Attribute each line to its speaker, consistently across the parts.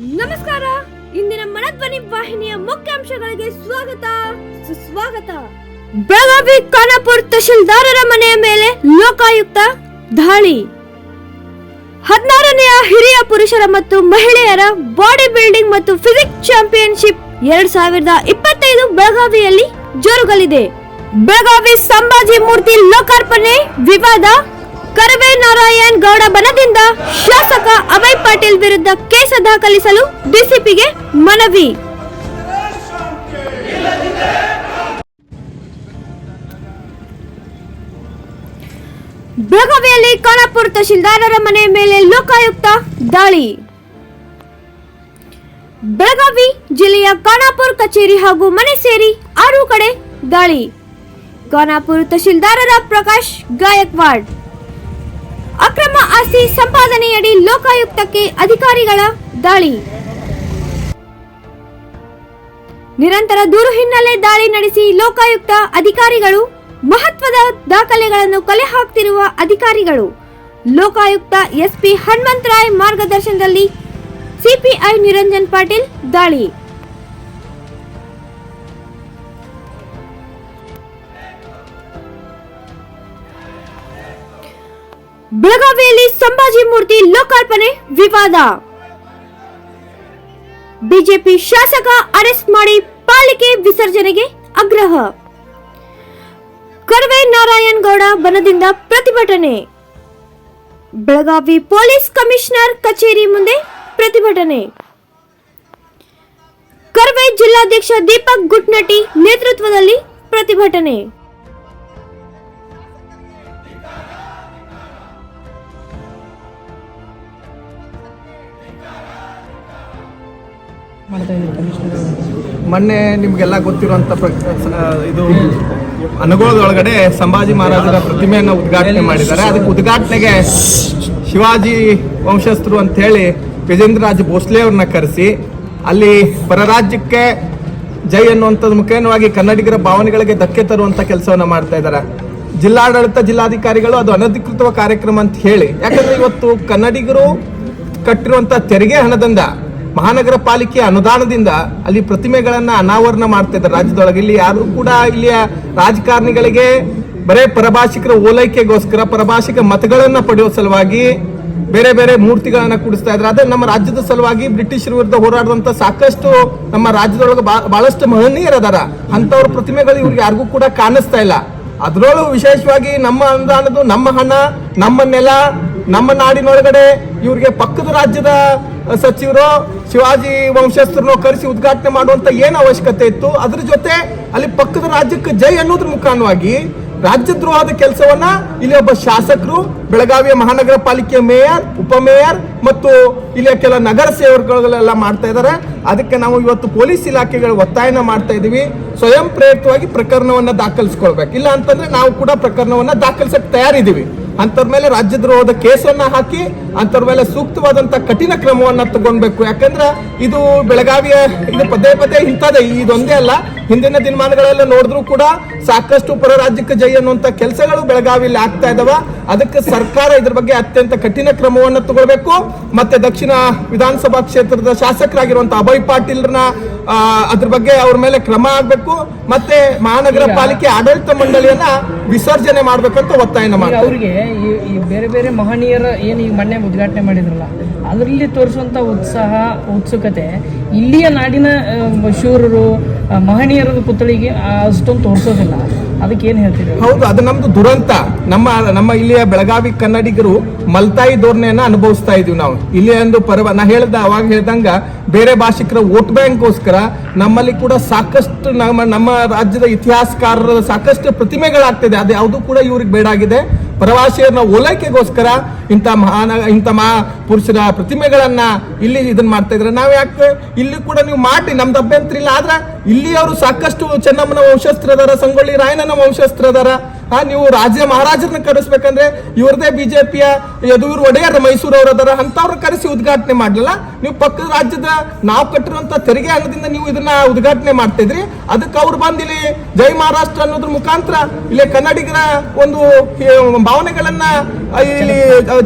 Speaker 1: ನಮಸ್ಕಾರ. ಇಂದಿನ ಮನಧ್ವನಿ ವಾಹಿನಿಯ ಮುಖ್ಯಾಂಶಗಳಿಗೆ ಸ್ವಾಗತ. ಸುಸ್ವಾಗತ. ಬೆಳಗಾವಿ ಖಾನಾಪುರ ತಹಶೀಲ್ದಾರರ ಮನೆಯ ಮೇಲೆ ಲೋಕಾಯುಕ್ತ ದಾಳಿ. ಹದಿನಾರನೆಯ ಹಿರಿಯ ಪುರುಷರ ಮತ್ತು ಮಹಿಳೆಯರ ಬಾಡಿ ಬಿಲ್ಡಿಂಗ್ ಮತ್ತು ಫಿಸಿಕ್ಸ್ ಚಾಂಪಿಯನ್ಶಿಪ್ ಎರಡ್ ಸಾವಿರದ ಇಪ್ಪತ್ತೈದು ಬೆಳಗಾವಿಯಲ್ಲಿ ಜೋರುಗಲಿದೆ. ಬೆಳಗಾವಿ ಸಂಭಾಜಿ ಮೂರ್ತಿ ಲೋಕಾರ್ಪಣೆ ವಿವಾದ. ಕರವೇ ನಾರಾಯಣ್ ಗೌಡ ಬನದಿಂದ ಶಾಸಕ ವಿರುದ್ಧ ಕೇಸ ದಾಖಲಿಸಲು ಡಿಸಿಪಿಗೆ ಮನವಿ. ಬೆಳಗಾವಿಯಲ್ಲಿ ಖಾನಾಪುರ ತಹಶೀಲ್ದಾರರ ಮನೆ ಮೇಲೆ ಲೋಕಾಯುಕ್ತ ದಾಳಿ. ಬೆಳಗಾವಿ ಜಿಲ್ಲೆಯ ಖಾನಾಪುರ ಕಚೇರಿ ಹಾಗೂ ಮನೆ ಸೇರಿ ಆರು ಕಡೆ ದಾಳಿ. ಖಾನಾಪುರ ತಹಶೀಲ್ದಾರರ ಪ್ರಕಾಶ್ ಗಾಯಕ್ವಾಡ್. ಆಸ್ತಿ ಸಂಪಾದನೆಯಡಿ ಲೋಕಾಯುಕ್ತಕ್ಕೆ ಅಧಿಕಾರಿಗಳ ದಾಳಿ. ನಿರಂತರ ದೂರು ಹಿನ್ನೆಲೆ ದಾಳಿ ನಡೆಸಿ ಲೋಕಾಯುಕ್ತ ಅಧಿಕಾರಿಗಳು ಮಹತ್ವದ ದಾಖಲೆಗಳನ್ನು ಕಲೆ ಹಾಕ್ತಿರುವ ಅಧಿಕಾರಿಗಳು. ಲೋಕಾಯುಕ್ತ ಎಸ್ಪಿ ಹನುಮಂತರಾಯ್ ಮಾರ್ಗದರ್ಶನದಲ್ಲಿ ಸಿಪಿಐ ನಿರಂಜನ್ ಪಾಟೀಲ್ ದಾಳಿ. ಬೆಳಗಾವಿಯಲ್ಲಿ ಸಂಭಾಜಿ ಮೂರ್ತಿ ಲೋಕಾರ್ಪಣೆ ವಿವಾದ. ಬಿಜೆಪಿ ಶಾಸಕ ಅರೆಸ್ಟ್ ಮಾಡಿ ಪಾಲಿಕೆ ವಿಸರ್ಜನೆಗೆ ಆಗ್ರಹ. ಕರ್ವೆ ನಾರಾಯಣ್ ಗೌಡ ಬನದಿಂದ ಪ್ರತಿಭಟನೆ. ಬೆಳಗಾವಿ ಪೊಲೀಸ್ ಕಮಿಷನರ್ ಕಚೇರಿ ಮುಂದೆ ಪ್ರತಿಭಟನೆ. ಕರ್ವೆ ಜಿಲ್ಲಾಧ್ಯಕ್ಷ ದೀಪಕ್ ಗುಟ್ನಟಿ ನೇತೃತ್ವದಲ್ಲಿ ಪ್ರತಿಭಟನೆ.
Speaker 2: ಮೊನ್ನೆ ನಿಮಗೆಲ್ಲ ಗೊತ್ತಿರುವಂತ ಇದು ಅನುಗೋಳದೊಳಗಡೆ ಸಂಭಾಜಿ ಮಹಾರಾಜರ ಪ್ರತಿಮೆಯನ್ನು ಉದ್ಘಾಟನೆ ಮಾಡಿದ್ದಾರೆ. ಅದಕ್ಕೆ ಉದ್ಘಾಟನೆಗೆ ಶಿವಾಜಿ ವಂಶಸ್ಥರು ಅಂತ ಹೇಳಿ ಗಜೇಂದ್ರ ರಾಜ್ ಭೋಸ್ಲೆ ಅವ್ರನ್ನ ಕರೆಸಿ, ಅಲ್ಲಿ ಪರರಾಜ್ಯಕ್ಕೆ ಜೈ ಅನ್ನುವಂಥದ್ದು ಮುಖೇನವಾಗಿ ಕನ್ನಡಿಗರ ಭಾವನೆಗಳಿಗೆ ಧಕ್ಕೆ ತರುವಂತ ಕೆಲಸವನ್ನು ಮಾಡ್ತಾ ಇದ್ದಾರೆ. ಜಿಲ್ಲಾಡಳಿತ ಜಿಲ್ಲಾಧಿಕಾರಿಗಳು ಅದು ಅನಧಿಕೃತ ಕಾರ್ಯಕ್ರಮ ಅಂತ ಹೇಳಿ. ಯಾಕಂದ್ರೆ ಇವತ್ತು ಕನ್ನಡಿಗರು ಕಟ್ಟಿರುವಂತ ತೆರಿಗೆ ಹಣದಿಂದ ಮಹಾನಗರ ಪಾಲಿಕೆ ಅನುದಾನದಿಂದ ಅಲ್ಲಿ ಪ್ರತಿಮೆಗಳನ್ನ ಅನಾವರಣ ಮಾಡ್ತಾ ಇದ್ದಾರೆ. ರಾಜ್ಯದೊಳಗೆ ಇಲ್ಲಿ ಯಾರು ಕೂಡ ಇಲ್ಲಿಯ ರಾಜಕಾರಣಿಗಳಿಗೆ ಬರೇ ಪರಭಾಷಿಕರ ಓಲೈಕೆಗೋಸ್ಕರ, ಪರಭಾಷಿಕ ಮತಗಳನ್ನ ಪಡೆಯೋ ಸಲುವಾಗಿ ಬೇರೆ ಬೇರೆ ಮೂರ್ತಿಗಳನ್ನ ಕೂಡಿಸ್ತಾ ಇದ್ದಾರೆ. ಅದೇ ನಮ್ಮ ರಾಜ್ಯದ ಸಲುವಾಗಿ ಬ್ರಿಟಿಷರ ವಿರುದ್ಧ ಹೋರಾಡಿದಂತ ಸಾಕಷ್ಟು ನಮ್ಮ ರಾಜ್ಯದೊಳಗೆ ಬಹಳಷ್ಟು ಮಹನೀಯರದಾರ. ಅಂತವ್ರ ಪ್ರತಿಮೆಗಳು ಇವ್ರಿಗೆ ಯಾರಿಗೂ ಕೂಡ ಕಾಣಿಸ್ತಾ ಇಲ್ಲ. ಅದ್ರೊಳಗೂ ವಿಶೇಷವಾಗಿ ನಮ್ಮ ಅನುದಾನದ್ದು ನಮ್ಮ ಹಣ, ನಮ್ಮ ನೆಲ ನಮ್ಮ ನಾಡಿನೊಳಗಡೆ ಇವರಿಗೆ ಪಕ್ಕದ ರಾಜ್ಯದ ಸಚಿವರು, ಶಿವಾಜಿ ವಂಶಸ್ಥರನ್ನು ಕರೆಸಿ ಉದ್ಘಾಟನೆ ಮಾಡುವಂತ ಏನು ಅವಶ್ಯಕತೆ ಇತ್ತು, ಅದ್ರ ಜೊತೆ ಅಲ್ಲಿ ಪಕ್ಕದ ರಾಜ್ಯಕ್ಕೆ ಜೈ ಅನ್ನೋದ್ರ ಮುಖಾಂತರವಾಗಿ ರಾಜ್ಯದ್ರೋಹದ ಕೆಲಸವನ್ನ ಇಲ್ಲಿ ಒಬ್ಬ ಶಾಸಕರು, ಬೆಳಗಾವಿಯ ಮಹಾನಗರ ಪಾಲಿಕೆಯ ಮೇಯರ್ ಉಪಮೇಯರ್ ಮತ್ತು ಇಲ್ಲಿಯ ಕೆಲ ನಗರ ಸೇವಕರುಗಳೆಲ್ಲ ಮಾಡ್ತಾ ಇದ್ದಾರೆ. ಅದಕ್ಕೆ ನಾವು ಇವತ್ತು ಪೊಲೀಸ್ ಇಲಾಖೆಗಳ ಒತ್ತಾಯನ ಮಾಡ್ತಾ ಇದೀವಿ ಸ್ವಯಂ ಪ್ರೇರಿತವಾಗಿ ಪ್ರಕರಣವನ್ನ ದಾಖಲಿಸ್ಕೊಳ್ಬೇಕು. ಇಲ್ಲ ಅಂತಂದ್ರೆ ನಾವು ಕೂಡ ಪ್ರಕರಣವನ್ನ ದಾಖಲಿಸಕ್ಕೆ ತಯಾರಿದ್ದೀವಿ. ಅಂತವ್ರ ಮೇಲೆ ರಾಜ್ಯದ್ರೋಹದ ಕೇಸನ್ನ ಹಾಕಿ ಅಂಥವ್ರ ಮೇಲೆ ಸೂಕ್ತವಾದಂತ ಕಠಿಣ ಕ್ರಮವನ್ನ ತಗೊಳ್ಬೇಕು ಯಾಕಂದ್ರೆ ಇದು ಬೆಳಗಾವಿಯ ಇದು ಪದೇ ಪದೇ ಇಂಥದ್ದೇ, ಇದೊಂದೇ ಅಲ್ಲ. ಹಿಂದಿನ ದಿನಮಾನಗಳೆಲ್ಲ ನೋಡಿದ್ರು ಕೂಡ ಸಾಕಷ್ಟು ಪರ ರಾಜ್ಯಕ್ಕೆ ಜೈ ಅನ್ನುವಂತ ಕೆಲಸಗಳು ಬೆಳಗಾವಿಯಲ್ಲಿ ಆಗ್ತಾ ಇದಾವ. ಅದಕ್ಕೆ ಸರ್ಕಾರ ಇದ್ರ ಬಗ್ಗೆ ಅತ್ಯಂತ ಕಠಿಣ ಕ್ರಮವನ್ನ ತಗೊಳ್ಬೇಕು. ಮತ್ತೆ ದಕ್ಷಿಣ ವಿಧಾನಸಭಾ ಕ್ಷೇತ್ರದ ಶಾಸಕರಾಗಿರುವಂತ ಅಭಯ್ ಪಾಟೀಲ್ರನ್ನ ಅದ್ರ ಬಗ್ಗೆ ಅವ್ರ ಮೇಲೆ ಕ್ರಮ ಆಗ್ಬೇಕು. ಮತ್ತೆ ಮಹಾನಗರ ಪಾಲಿಕೆ ಆಡಳಿತ ಮಂಡಳಿಯನ್ನ ವಿಸರ್ಜನೆ ಮಾಡ್ಬೇಕಂತ
Speaker 3: ಒತ್ತಾಯ
Speaker 2: ಮಾಡ್ತಾರೆ.
Speaker 3: ಅವ್ರಿಗೆ ಈ ಈ ಬೇರೆ ಬೇರೆ ಮಹನೀಯರ ಏನು ಈಗ ಮೊನ್ನೆ ಉದ್ಘಾಟನೆ ಮಾಡಿದ್ರಲ್ಲ ಅದರಲ್ಲಿ ತೋರಿಸುವಂಥ ಉತ್ಸಾಹ, ಉತ್ಸುಕತೆ. ಇಲ್ಲಿಯ ನಾಡಿನ ಶೂರರು ಮಹನೀಯರದ ಮಹನೀಯರ ಪುತ್ಳಿಗೆ ಅಷ್ಟೊಂದು ತೋರಿಸೋದಿಲ್ಲ. ಅದಕ್ಕೆ ಏನು ಹೇಳ್ತೀರಿ
Speaker 2: ಹೌದು, ಅದು ನಮ್ದು ದುರಂತ. ನಮ್ಮ ನಮ್ಮ ಇಲ್ಲಿಯ ಬೆಳಗಾವಿ ಕನ್ನಡಿಗರು ಮಲ್ತಾಯಿ ಧೋರಣೆಯನ್ನ ಅನುಭವಿಸ್ತಾ ಇದೀವಿ ನಾವು. ಇಲ್ಲಿ ಒಂದು ಪರ್ವ, ನಾ ಹೇಳ್ದ, ಅವಾಗ ಹೇಳ್ದಂಗ ಬೇರೆ ಭಾಷಿಕರ ವೋಟ್ ಬ್ಯಾಂಕ್ಗೋಸ್ಕರ ನಮ್ಮಲ್ಲಿ ಕೂಡ ಸಾಕಷ್ಟು ನಮ್ಮ ನಮ್ಮ ರಾಜ್ಯದ ಇತಿಹಾಸಕಾರರ ಸಾಕಷ್ಟು ಪ್ರತಿಮೆಗಳಾಗ್ತಿದೆ. ಅದು ಯಾವುದು ಕೂಡ ಇವ್ರಿಗೆ ಬೇಡ ಆಗಿದೆ. ಪ್ರವಾಸಿಯರನ್ನ ಓಲೈಕೆಗೋಸ್ಕರ ಇಂಥ ಮಹಾನ, ಇಂಥ ಮಹಾ ಪುರುಷರ ಪ್ರತಿಮೆಗಳನ್ನ ಇಲ್ಲಿ ಇದನ್ನ ಮಾಡ್ತಾ ಇದ್ರೆ. ನಾವು ಯಾಕೆ ಇಲ್ಲಿ ಕೂಡ ನೀವು ಮಾಡಿ, ನಮ್ದು ಅಭ್ಯಂತರ ಇಲ್ಲ. ಆದ್ರೆ ಇಲ್ಲಿ ಅವರು ಸಾಕಷ್ಟು ಚೆನ್ನಮ್ಮನ ವಂಶಸ್ತ್ರದಾರ ಸಂಗೊಳ್ಳಿ ರಾಯಣ್ಣನ ವಂಶಸ್ತ್ರದಾರ ನೀವು ರಾಜ್ಯ ಮಹಾರಾಜರನ್ನ ಕರೆಸ್ಬೇಕಂದ್ರೆ ಇವ್ರದೇ ಬಿಜೆಪಿಯ ಯದುವೀರ್ ಒಡೆಯರ್ ಮೈಸೂರು ಅದರ ಅಂತವ್ರ ಕರೆಸಿ ಉದ್ಘಾಟನೆ ಮಾಡಲಿಲ್ಲ. ನೀವು ಪಕ್ಕದ ರಾಜ್ಯದ ನಾವು ಕಟ್ಟಿರುವಂತ ತೆರಿಗೆ ಹಣದಿಂದ ನೀವು ಇದನ್ನ ಉದ್ಘಾಟನೆ ಮಾಡ್ತಾ ಇದ್ರಿ. ಅದಕ್ಕೆ ಅವ್ರು ಬಂದು ಇಲ್ಲಿ ಜೈ ಮಹಾರಾಷ್ಟ್ರ ಅನ್ನೋದ್ರ ಮುಖಾಂತರ ಇಲ್ಲಿ ಕನ್ನಡಿಗರ ಒಂದು ಭಾವನೆಗಳನ್ನ ಇಲ್ಲಿ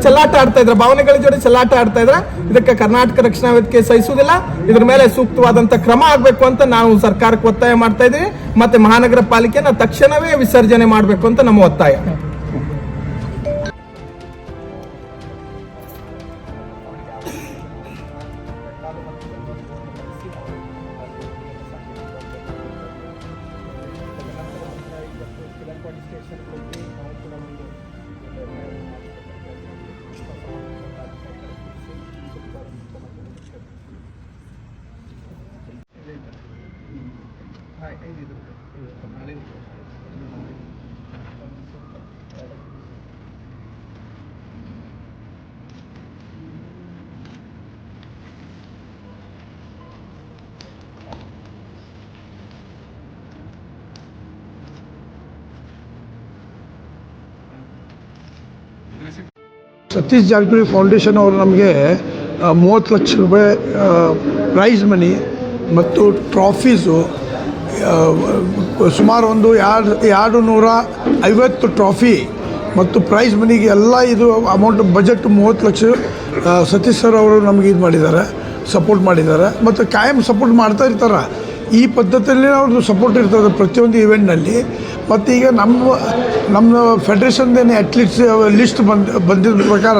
Speaker 2: ಚೆಲ್ಲಾಟ ಆಡ್ತಾ ಇದ್ರ, ಭಾವನೆಗಳ ಜೊತೆ ಚೆಲ್ಲಾಟ ಆಡ್ತಾ ಇದ್ರ. ಇದಕ್ಕೆ ಕರ್ನಾಟಕ ರಕ್ಷಣಾ ವೇದಿಕೆ ಸಹಿಸುವುದಿಲ್ಲ. ಇದ್ರ ಮೇಲೆ ಸೂಕ್ತವಾದಂತ ಕ್ರಮ ಆಗ್ಬೇಕು ಅಂತ ನಾವು ಸರ್ಕಾರಕ್ಕೆ ಒತ್ತಾಯ ಮಾಡ್ತಾ ಇದ್ದೀವಿ. ಮತ್ತೆ ಮಹಾನಗರ ಪಾಲಿಕೆನ ತಕ್ಷಣವೇ ವಿಸರ್ಜನೆ ಮಾಡಬೇಕು ಅಂತ ನಮ್ಮ ಒತ್ತಾಯ.
Speaker 4: ಸತೀಶ್ ಜಾರಕಿಹೊಳಿ ಫೌಂಡೇಶನ್ ಅವರು ನಮಗೆ ಮೂವತ್ತು ಲಕ್ಷ ರೂಪಾಯಿ ಪ್ರೈಸ್ ಮನಿ ಮತ್ತು ಟ್ರಾಫೀಸು ಸುಮಾರು ಒಂದು ಎರಡು ಎರಡು ನೂರ ಐವತ್ತು ಟ್ರಾಫಿ ಮತ್ತು ಪ್ರೈಸ್ ಮನಿಗೆ ಎಲ್ಲ ಇದು ಅಮೌಂಟ್ ಬಜೆಟ್ ಮೂವತ್ತು ಲಕ್ಷ ಸತೀಶ್ ಸರ್ ಅವರು ನಮಗೆ ಇದು ಮಾಡಿದ್ದಾರೆ ಸಪೋರ್ಟ್ ಮಾಡಿದ್ದಾರೆ. ಮತ್ತು ಕಾಯಂ ಸಪೋರ್ಟ್ ಮಾಡ್ತಾ ಇರ್ತಾರೆ. ಈ ಪದ್ಧತಿಯಲ್ಲಿ ಅವ್ರದ್ದು ಸಪೋರ್ಟ್ ಇರ್ತದೆ ಪ್ರತಿಯೊಂದು ಇವೆಂಟ್ನಲ್ಲಿ ಮತ್ತು ಈಗ ನಮ್ಮ ನಮ್ಮ ಫೆಡ್ರೇಷನ್ದೇನೆ ಅಟ್ಲೀಟ್ಸ್ ಲಿಸ್ಟ್ ಬಂದು, ಬಂದಿದ್ದ ಪ್ರಕಾರ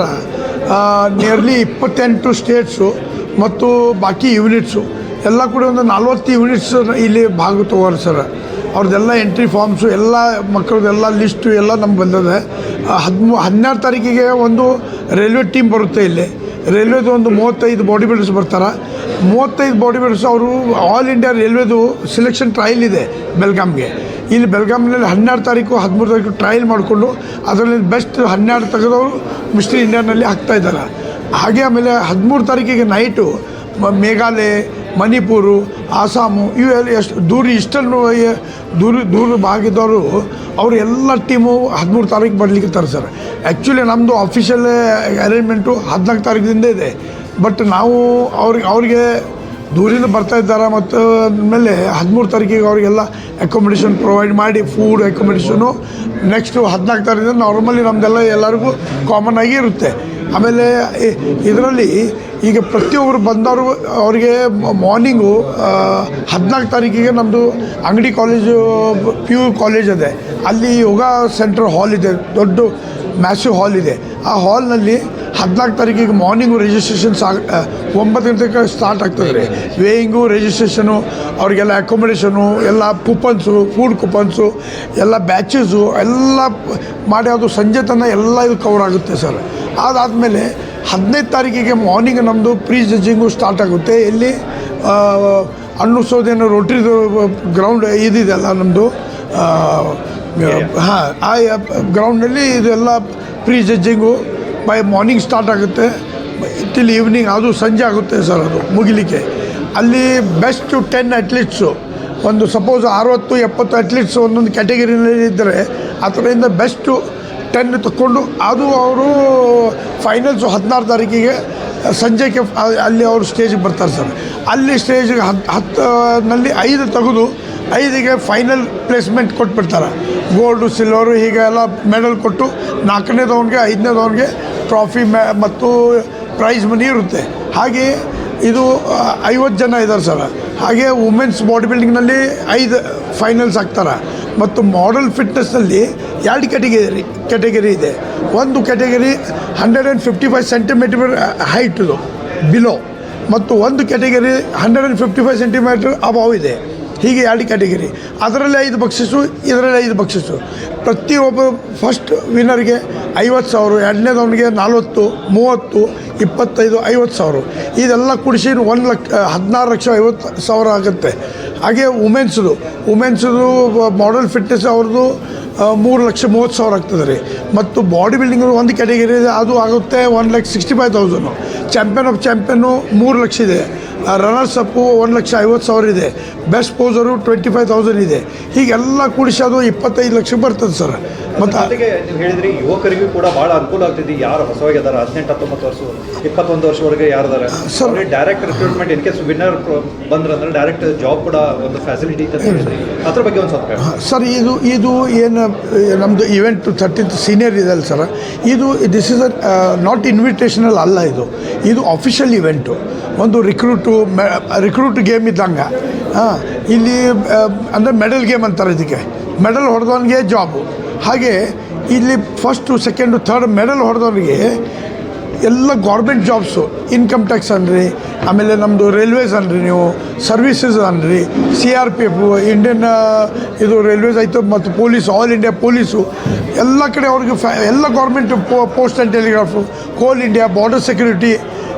Speaker 4: ನಿಯರ್ಲಿ ಇಪ್ಪತ್ತೆಂಟು ಸ್ಟೇಟ್ಸು ಮತ್ತು ಬಾಕಿ ಯೂನಿಟ್ಸು ಎಲ್ಲ ಕೂಡ ಒಂದು ನಲ್ವತ್ತು ಯೂನಿಟ್ಸ್ ಇಲ್ಲಿ ಭಾಗ ತಗೋರು ಸರ್. ಅವ್ರದ್ದೆಲ್ಲ ಎಂಟ್ರಿ ಫಾರ್ಮ್ಸು ಎಲ್ಲ ಮಕ್ಕಳದೆಲ್ಲ ಲಿಸ್ಟು ಎಲ್ಲ ನಮ್ಗೆ ಬಂದಿದೆ. ಹದಿಮೂ, ಹನ್ನೆರಡು ತಾರೀಕಿಗೆ ಒಂದು ರೈಲ್ವೆ ಟೀಮ್ ಬರುತ್ತೆ ಇಲ್ಲಿ. ರೈಲ್ವೆದು ಒಂದು ಮೂವತ್ತೈದು ಬಾಡಿ ಬಿಲ್ಡರ್ಸ್ ಬರ್ತಾರೆ. ಮೂವತ್ತೈದು ಬಾಡಿ ಬಿಲ್ಡರ್ಸ್ ಅವರು ಆಲ್ ಇಂಡಿಯಾ ರೈಲ್ವೆದು ಸಿಲೆಕ್ಷನ್ ಟ್ರಯಲ್ ಇದೆ ಬೆಲ್ಗಾಮ್ಗೆ ಇಲ್ಲಿ ಬೆಲ್ಗಾಮ್ನಲ್ಲಿ ಹನ್ನೆರಡು ತಾರೀಕು, ಹದಿಮೂರು ತಾರೀಕು ಟ್ರಯಲ್ ಮಾಡಿಕೊಂಡು ಅದರಲ್ಲಿ ಬೆಸ್ಟ್ ಹನ್ನೆರಡು ತೆಗೆದವರು ಮಿಸ್ಟರ್ ಇಂಡಿಯಾನಲ್ಲಿ ಹಾಕ್ತಾ ಇದ್ದಾರೆ. ಹಾಗೆ ಆಮೇಲೆ ಹದಿಮೂರು ತಾರೀಕಿಗೆ ನೈಟು ಮೇಘಾಲಯ, ಮಣಿಪುರು, ಆಸಾಮು ಇವೆಲ್ಲ ಎಷ್ಟು ದೂರ ಇಷ್ಟನ್ನು ದೂರ ದೂರ ಭಾಗದವರು ಅವರು ಎಲ್ಲ ಟೀಮು ಹದಿಮೂರು ತಾರೀಕು ಬರಲಿಕ್ಕೆ ತರ್ತಾರೆ ಆ್ಯಕ್ಚುಲಿ ನಮ್ಮದು ಅಫಿಷಿಯಲ್ ಅರೇಂಜ್ಮೆಂಟು ಹದಿನಾಲ್ಕು ತಾರೀಕಿಂದ ಇದೆ. ಬಟ್ ನಾವು ಅವ್ರಿಗೆ ಅವ್ರಿಗೆ ದೂರಿಂದ ಬರ್ತಾ ಇದ್ದಾರೆ ಮತ್ತು ಮೇಲೆ ಹದಿಮೂರು ತಾರೀಕಿಗೆ ಅವರಿಗೆಲ್ಲ ಅಕೊಮಿಡೇಷನ್ ಪ್ರೊವೈಡ್ ಮಾಡಿ ಫುಡ್ ಅಕೊಮಿಡೇಷನು ನೆಕ್ಸ್ಟು ಹದಿನಾಲ್ಕು ತಾರೀಕಿಂದ ನಾರ್ಮಲಿ ನಮ್ಮದೆಲ್ಲ ಎಲ್ಲರಿಗೂ ಕಾಮನ್ ಆಗಿ ಇರುತ್ತೆ. ಆಮೇಲೆ ಇದರಲ್ಲಿ ಈಗ ಪ್ರತಿಯೊಬ್ಬರು ಬಂದವರು ಅವರಿಗೆ ಮಾರ್ನಿಂಗು ಹದಿನಾಲ್ಕು ತಾರೀಕಿಗೆ ನಮ್ಮದು ಅಂಗಡಿ ಕಾಲೇಜು ಪಿ ಯು ಕಾಲೇಜ್ ಇದೆ. ಅಲ್ಲಿ ಯೋಗ ಸೆಂಟ್ರ್ ಹಾಲ್ ಇದೆ, ದೊಡ್ಡ ಮ್ಯಾಸಿವ್ ಹಾಲ್ ಇದೆ. ಆ ಹಾಲ್ನಲ್ಲಿ ಹದಿನಾಲ್ಕು ತಾರೀಕಿಗೆ ಮಾರ್ನಿಂಗು ರಿಜಿಸ್ಟ್ರೇಷನ್ ಸಾ ಆ, ಒಂಬತ್ತು ಗಂಟೆಗೆ ಸ್ಟಾರ್ಟ್ ಆಗ್ತದೆ ರೀ. ವೇಯಿಂಗು ರಿಜಿಸ್ಟ್ರೇಷನು ಅವರಿಗೆಲ್ಲ ಅಕೊಮಡೇಷನು ಎಲ್ಲ ಕೂಪನ್ಸು ಫುಡ್ ಕೂಪನ್ಸು ಎಲ್ಲ ಬ್ಯಾಚಸ್ಸು ಎಲ್ಲ ಮಾಡಿ ಅದು ಸಂಜೆ ತನಕ ಎಲ್ಲ ಇದು ಕವರ್ ಆಗುತ್ತೆ ಸರ್. ಅದಾದಮೇಲೆ ಹದಿನೈದು ತಾರೀಕಿಗೆ ಮಾರ್ನಿಂಗ್ ನಮ್ಮದು ಪ್ರೀ ಜಡ್ಜಿಂಗು ಸ್ಟಾರ್ಟ್ ಆಗುತ್ತೆ. ಇಲ್ಲಿ ಹಣ್ಣು ಸೌದೇನು ರೋಟ್ರಿದು ಗ್ರೌಂಡ್ ಇದಿದೆಲ್ಲ ನಮ್ಮದು ಹಾಂ ಆ ಗ್ರೌಂಡಲ್ಲಿ ಇದೆಲ್ಲ pre judging by morning start ಆಗುತ್ತೆ. ಟಿಲ್ ಈವ್ನಿಂಗ್ ಅದು ಸಂಜೆ ಆಗುತ್ತೆ ಸರ್ ಅದು, ಮುಗಿಲಿಕ್ಕೆ. ಅಲ್ಲಿ ಬೆಸ್ಟ್ ಟೆನ್ ಅಟ್ಲೀಟ್ಸು ಒಂದು ಸಪೋಸ್ ಅರವತ್ತು, ಎಪ್ಪತ್ತು ಅಟ್ಲೀಟ್ಸ್ ಒಂದೊಂದು ಕ್ಯಾಟಗರಿನಲ್ಲಿ ಇದ್ದರೆ ಅದರಿಂದ ಬೆಸ್ಟು ಟೆನ್ ತಗೊಂಡು ಅದು ಅವರು ಫೈನಲ್ಸು ಹದಿನಾರು ತಾರೀಕಿಗೆ, ಸಂಜೆಗೆ ಅಲ್ಲಿ ಅವರು ಸ್ಟೇಜಿಗೆ ಬರ್ತಾರೆ ಸರ್ ಅಲ್ಲಿ ಸ್ಟೇಜಿಗೆ ಹತ್ತು ಹತ್ತನಲ್ಲಿ ಐದು ತೆಗೆದು, ಐದಿಗೆ ಫೈನಲ್ ಪ್ಲೇಸ್ಮೆಂಟ್ ಕೊಟ್ಬಿಡ್ತಾರೆ. ಗೋಲ್ಡು ಸಿಲ್ವರು ಹೀಗೆ ಎಲ್ಲ ಮೆಡಲ್ ಕೊಟ್ಟು ನಾಲ್ಕನೇದವನಿಗೆ ಐದನೇದವನಿಗೆ ಟ್ರಾಫಿ ಮ್ಯಾ ಮತ್ತು ಪ್ರೈಸ್ ಮನಿ ಇರುತ್ತೆ. ಹಾಗೆ ಇದು ಐವತ್ತು ಜನ ಇದ್ದಾರೆ ಸರ್. ಹಾಗೆ ವುಮೆನ್ಸ್ ಬಾಡಿ ಬಿಲ್ಡಿಂಗ್ನಲ್ಲಿ ಐದು ಫೈನಲ್ಸ್ ಆಗ್ತಾರೆ. ಮತ್ತು ಮಾಡಲ್ ಫಿಟ್ನೆಸ್ನಲ್ಲಿ ಎರಡು ಕ್ಯಾಟಗರಿ ಕ್ಯಾಟಗರಿ ಇದೆ. ಒಂದು category hundred and fifty five centimetre height below ಮತ್ತು ಒಂದು category hundred and fifty five centimetre above ಇದೆ. ಹೀಗೆ ಎರಡು ಕ್ಯಾಟಗರಿ ಅದರಲ್ಲಿ ಐದು ಬಕ್ಷಿಸು, ಇದರಲ್ಲಿ ಐದು ಬಕ್ಷಿಸು. ಪ್ರತಿಯೊಬ್ಬ ಫಸ್ಟ್ ವಿನ್ನರ್ಗೆ ಐವತ್ತು ಸಾವಿರ, ಎರಡನೇದವನಿಗೆ ನಲ್ವತ್ತು, ಮೂವತ್ತು, ಇಪ್ಪತ್ತೈದು, ಐವತ್ತು ಸಾವಿರ. ಇದೆಲ್ಲ ಕುಡಿಸಿ ಒಂದು ಲಕ್ಷ ಹದಿನಾರು ಲಕ್ಷ ಐವತ್ತು ಸಾವಿರ ಆಗುತ್ತೆ. ಹಾಗೆ ವುಮೆನ್ಸ್ದು ವುಮೆನ್ಸ್ದು ಮಾಡಲ್ ಫಿಟ್ನೆಸ್ ಅವ್ರದ್ದು ಮೂರು ಲಕ್ಷ ಮೂವತ್ತು ಸಾವಿರ ಆಗ್ತದೆ ರೀ. ಮತ್ತು ಬಾಡಿ ಬಿಲ್ಡಿಂಗ್ ಒಂದು ಕ್ಯಾಟಗರಿ ಅದು ಆಗುತ್ತೆ one lakh sixty five thousand champion of champion ಮೂರು ಲಕ್ಷ ಇದೆ. ರನ್ನರ್ಸ್ ಅಪ್ಪು ಒಂದು ಲಕ್ಷ ಐವತ್ತು ಸಾವಿರ ಇದೆ. Best poser twenty five thousand ಇದೆ. ಹೀಗೆಲ್ಲ ಕೂಡಿಸಿ ಅದು ಇಪ್ಪತ್ತೈದು ಲಕ್ಷ ಬರ್ತದೆ ಸರ್. ಮತ್ತು
Speaker 5: ಅದಕ್ಕೆ ನೀವು ಹೇಳಿದ್ರಿ ಯುವಕರಿಗೂ ಕೂಡ ಭಾಳ ಅನುಕೂಲ ಆಗ್ತಿದೆ. ಯಾರು ಹೊಸವಾಗಿ ಅದಾರ? ಹದಿನೆಂಟು ಹತ್ತೊಂಬತ್ತು ವರ್ಷ ಇಪ್ಪತ್ತೊಂದು ವರ್ಷವರೆಗೆ ಯಾರು
Speaker 4: sir.
Speaker 5: Direct recruitment in case winner ಬಂದ್ರಂದ್ರೆ direct job ಕೂಡ ಒಂದು ಫೆಸಿಲಿಟಿ ಅಂತ ಹೇಳಿದ್ರಿ ಅದ್ರ ಬಗ್ಗೆ ಒಂದು ಸ್ವಲ್ಪ
Speaker 4: ಸರ್ ಇದು ಇದು ಏನು ನಮ್ಮದು ಇವೆಂಟ್ ತರ್ಟಿಂತ್ ಸೀನಿಯರ್ ಇದೆ ಅಲ್ಲ ಸರ್. ಇದು this is a not invitational ಅಲ್ಲ ಇದು. ಇದು ಅಫಿಷಿಯಲ್ ಇವೆಂಟು ಒಂದು ರಿಕ್ರೂಟು ಮೆ ರಿಕ್ರೂಟ್ ಗೇಮ್ ಇದ್ದಂಗೆ. ಹಾಂ, ಇಲ್ಲಿ ಅಂದರೆ ಮೆಡಲ್ ಗೇಮ್ ಅಂತಾರೆ ಇದಕ್ಕೆ. ಮೆಡಲ್ ಹೊಡೆದವನಿಗೆ ಜಾಬು ಹಾಗೆ ಇಲ್ಲಿ ಫಸ್ಟು ಸೆಕೆಂಡು ಥರ್ಡ್ ಮೆಡಲ್ ಹೊಡೆದವನಿಗೆ ಎಲ್ಲ ಗೌರ್ಮೆಂಟ್ ಜಾಬ್ಸು ಇನ್ಕಮ್ ಟ್ಯಾಕ್ಸ್ ಅನ್ರಿ, ಆಮೇಲೆ ನಮ್ಮದು ರೈಲ್ವೇಸ್ ಅನ್ರಿ ನೀವು ಸರ್ವಿಸಸ್ ಅನ್ರಿ C R P F Indian ಇದು ರೈಲ್ವೇಸ್ ಆಯಿತು ಮತ್ತು ಪೊಲೀಸ್ ಆಲ್ ಇಂಡಿಯಾ ಪೊಲೀಸು ಎಲ್ಲ ಕಡೆ ಅವ್ರಿಗೆ ಫ್ಯಾ ಎಲ್ಲ government post and telegraph coal India border security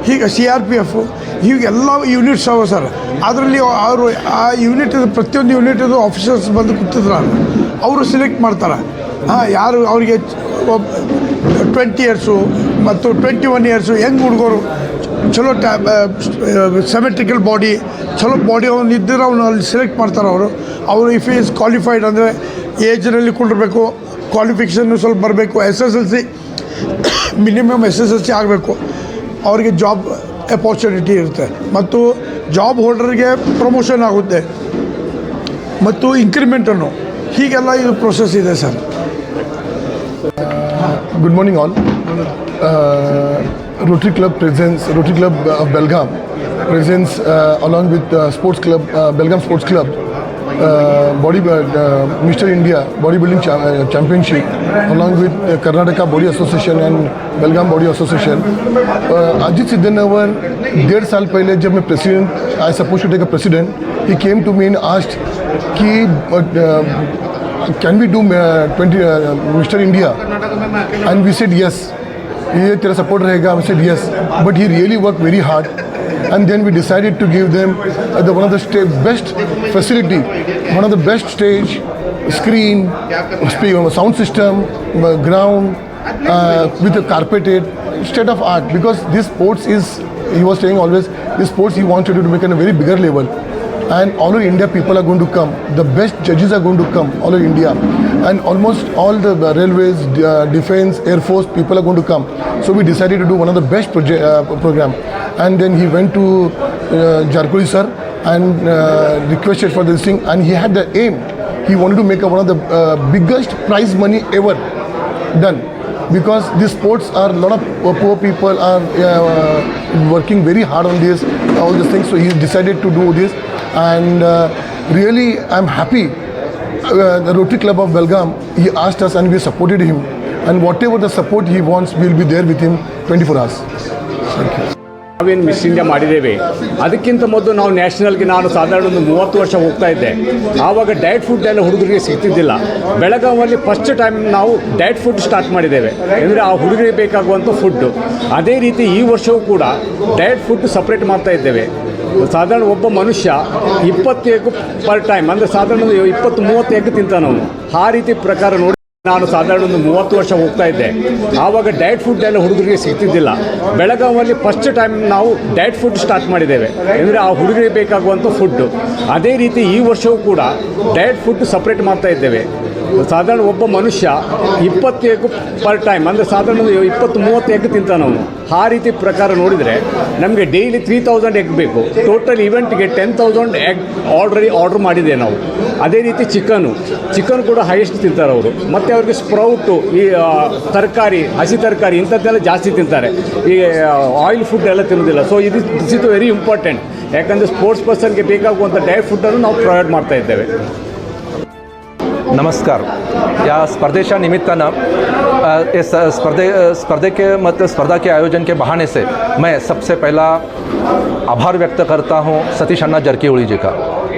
Speaker 4: ಹೀಗೆ ಸಿ ಆರ್ ಪಿ ಎಫು ಹೀಗೆಲ್ಲ ಯೂನಿಟ್ಸ್ ಅವ ಸರ್. ಅದರಲ್ಲಿ ಅವರು ಆ ಯೂನಿಟ್ ಪ್ರತಿಯೊಂದು ಯೂನಿಟದು ಆಫೀಸರ್ಸ್ ಬಂದು ಕೂತಿದ್ರು ಅವರು ಸೆಲೆಕ್ಟ್ ಮಾಡ್ತಾರೆ. ಹಾಂ, ಯಾರು ಅವರಿಗೆ ಟ್ವೆಂಟಿ ಇಯರ್ಸು ಮತ್ತು ಟ್ವೆಂಟಿ ಒನ್ ಇಯರ್ಸು ಹೆಂಗೆ ಹುಡುಗರು? ಚಲೋ ಟ್ಯಾ ಸೆಮೆಟ್ರಿಕಲ್ ಬಾಡಿ ಚಲೋ ಬಾಡಿ ಅವನು ಇದ್ದರೆ ಅವನು ಅಲ್ಲಿ ಸೆಲೆಕ್ಟ್ ಮಾಡ್ತಾರೆ ಅವರು. ಅವರು ಇಫ್ ಈಸ್ ಕ್ವಾಲಿಫೈಡ್ ಅಂದರೆ ಏಜ್ನಲ್ಲಿ ಕುಂಡಿರ್ಬೇಕು ಕ್ವಾಲಿಫಿಕೇಷನ್ನು ಸ್ವಲ್ಪ ಬರಬೇಕು S S L C minimum S S L C ಆಗಬೇಕು. ಅವರಿಗೆ ಜಾಬ್ ಅಪಾರ್ಚುನಿಟಿ ಇರುತ್ತೆ. ಮತ್ತು ಜಾಬ್ ಹೋಲ್ಡರ್ಗೆ ಪ್ರಮೋಷನ್ ಆಗುತ್ತೆ. ಮತ್ತು ಇನ್ಕ್ರಿಮೆಂಟನ್ನು ಹೀಗೆಲ್ಲ ಇದು ಪ್ರೊಸೆಸ್ ಇದೆ sir.
Speaker 6: Good morning all rotary club presence rotary club of Belgaum presence along with sports club Belgaum sports club body Mister India body building championship along with Karnataka body association and Belgaum body association Ajit Siddhanavar डेढ़ साल पहले जब मैं president I suppose to take a president he came to me and asked कि can we do twenty Mister India and we said yes ये तेरा support रहेगा? We said yes but he really work very hard and then we decided to give them the, one of the best facility one of the best stage screen uh, sound system uh, ground uh, with a carpeted state of art because this sports is he was saying always this sports he wanted to make on a very bigger level and all India people are going to come. The best judges are going to come all over India, and almost all the railways, uh, defense, air force people are going to come. So we decided to do one of the best proje- uh, program, and then he went to uh, sir and uh, requested for this thing, and he had the aim. He wanted to make a, one of the uh, biggest prize money ever done. Because these sports are a lot of poor- poor people are uh, working very hard on this all these things. So he decided to do this. And uh, really i'm happy. Uh, the rotary club of belgaum he asked us and we supported him and whatever the support he wants will be there with him 24 hours. Thank you.
Speaker 7: ನಾವೇನು Miss India ಮಾಡಿದ್ದೇವೆ? ಅದಕ್ಕಿಂತ ಮೊದಲು ನಾವು ನ್ಯಾಷನಲ್ಗೆ ನಾನು ಸಾಧಾರಣ ಒಂದು ಮೂವತ್ತು ವರ್ಷ ಹೋಗ್ತಾ ಇದ್ದೆ. ಆವಾಗ ಡಯಟ್ ಫುಡ್ ಎಲ್ಲ ಹುಡುಗರಿಗೆ ಸಿಗ್ತಿದ್ದಿಲ್ಲ. ಬೆಳಗಾವಲ್ಲಿ ಫಸ್ಟ್ ಟೈಮ್ ನಾವು ಡಯಟ್ ಫುಡ್ ಸ್ಟಾರ್ಟ್ ಮಾಡಿದ್ದೇವೆ. ಅಂದರೆ ಆ ಹುಡುಗರಿಗೆ ಬೇಕಾಗುವಂಥ ಫುಡ್ಡು ಅದೇ ರೀತಿ ಈ ವರ್ಷವೂ ಕೂಡ ಡಯಟ್ ಫುಡ್ ಸಪ್ರೇಟ್ ಮಾಡ್ತಾ ಇದ್ದೇವೆ. ಸಾಧಾರಣ ಒಬ್ಬ ಮನುಷ್ಯ ಇಪ್ಪತ್ತು ಎಗ್ ಪರ್ ಟೈಮ್ ಅಂದರೆ ಸಾಧಾರಣ ಇಪ್ಪತ್ತು, ಮೂವತ್ತು ಎಗ್ ತಿಂತಾನೆ ಅವನು ಆ ರೀತಿ ಪ್ರಕಾರ ನೋಡಿ ನಾನು ಸಾಧಾರಣ ಒಂದು ಮೂವತ್ತು ವರ್ಷ ಹೋಗ್ತಾ ಇದ್ದೆ. ಆವಾಗ ಡಯಟ್ ಫುಡ್ ಎಲ್ಲ ಹುಡುಗರಿಗೆ ಸಿಗ್ತಿದ್ದಿಲ್ಲ. ಬೆಳಗಾವಲ್ಲಿ ಫಸ್ಟ್ ಟೈಮ್ ನಾವು ಡಯಟ್ ಫುಡ್ ಸ್ಟಾರ್ಟ್ ಮಾಡಿದ್ದೇವೆ. ಅಂದರೆ ಆ ಹುಡುಗರಿಗೆ ಬೇಕಾಗುವಂಥ ಫುಡ್ಡು ಅದೇ ರೀತಿ ಈ ವರ್ಷವೂ ಕೂಡ ಡಯಟ್ ಫುಡ್ ಸಪ್ರೇಟ್ ಮಾಡ್ತಾ ಇದ್ದೇವೆ. ಸಾಧಾರಣ ಒಬ್ಬ ಮನುಷ್ಯ ಇಪ್ಪತ್ತು ಎಗ್ ಪರ್ ಟೈಮ್ ಅಂದರೆ ಸಾಧಾರಣ ಇಪ್ಪತ್ತು, ಮೂವತ್ತು ಎಗ್ ನಾವು ಆ ರೀತಿ ಪ್ರಕಾರ ನೋಡಿದರೆ ನಮಗೆ ಡೈಲಿ ತ್ರೀ ತೌಸಂಡ್ ಎಗ್ ಬೇಕು. Total ಇವೆಂಟ್ಗೆ ten thousand egg already order ಮಾಡಿದೆ ನಾವು. ಅದೇ ರೀತಿ ಚಿಕನು ಚಿಕನ್ ಕೂಡ ಹೈಯೆಸ್ಟ್ ತಿಂತಾರೆ ಅವರು ಮತ್ತು ಅವ್ರಿಗೆ ಸ್ಪ್ರೌಟು ಈ ಆ, ತರಕಾರಿ ಹಸಿ ತರಕಾರಿ ಇಂಥದ್ದೆಲ್ಲ ಜಾಸ್ತಿ ತಿಂತಾರೆ ಈ ಆಯಿಲ್ ಫುಡ್ ಎಲ್ಲ ತಿನ್ನೋದಿಲ್ಲ ಸೊ ಇದು ದಿಸ್ ಇಸ್ ವೆರಿ ಇಂಪಾರ್ಟೆಂಟ್ ಯಾಕಂದರೆ ಸ್ಪೋರ್ಟ್ಸ್ ಪರ್ಸನ್ಗೆ ಬೇಕಾಗುವಂಥ ಡಯಟ್ ಫುಡ್ಡನ್ನು ನಾವು ಪ್ರೊವೈಡ್ ಮಾಡ್ತಾ ಇದ್ದೇವೆ
Speaker 8: नमस्कार या स्पर्धेच्या निमित्तानं अ, इस स्पर्धे स्पर्धे के मत स्पर्धा के आयोजन के बहाने से मैं सबसे पहला आभार व्यक्त करता हूं सतीश अन्ना जरकीहोली जी का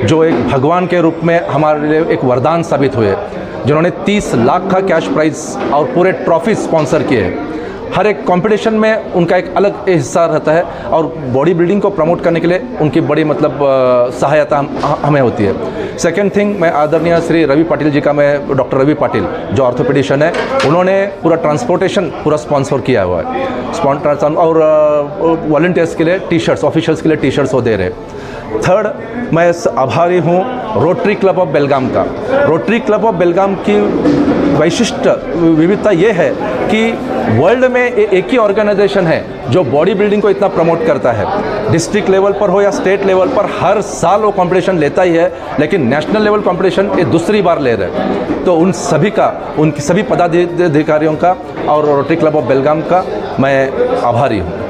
Speaker 8: जो एक भगवान के रूप में हमारे लिए एक वरदान साबित हुए जिन्होंने 30 लाख का कैश प्राइज़ और पूरे ट्रॉफी स्पॉन्सर किए। हर एक कंपटीशन में उनका एक अलग हिस्सा रहता है और बॉडी बिल्डिंग को प्रमोट करने के लिए उनकी बड़ी मतलब सहायता हम, होती है। सेकेंड थिंग मैं आदरणीय श्री रवि पाटिल जी का मैं डॉक्टर रवि पाटिल जो ऑर्थोपेडिशन है उन्होंने पूरा ट्रांसपोर्टेशन पूरा स्पॉन्सर किया हुआ है। और वॉल्टियर्स के लिए टी शर्ट्स ऑफिशियल्स के लिए टी शर्ट्स वो दे रहे थर्ड मैं आभारी हूँ रोटरी क्लब ऑफ़ बेलगाम का। रोटरी क्लब ऑफ़ बेलगाम की वैशिष्ट, विविधता ये है कि वर्ल्ड में एक ही ऑर्गेनाइजेशन है जो बॉडी बिल्डिंग को इतना प्रमोट करता है। डिस्ट्रिक्ट लेवल पर हो या स्टेट लेवल पर हर साल वो कंपटीशन लेता ही है, लेकिन नेशनल लेवल कंपटीशन ये दूसरी बार ले रहे हैं। तो उन सभी का, उनकी सभी पदाधिकारियों का और रोटरी क्लब ऑफ़ बेलगाम का मैं आभारी हूँ।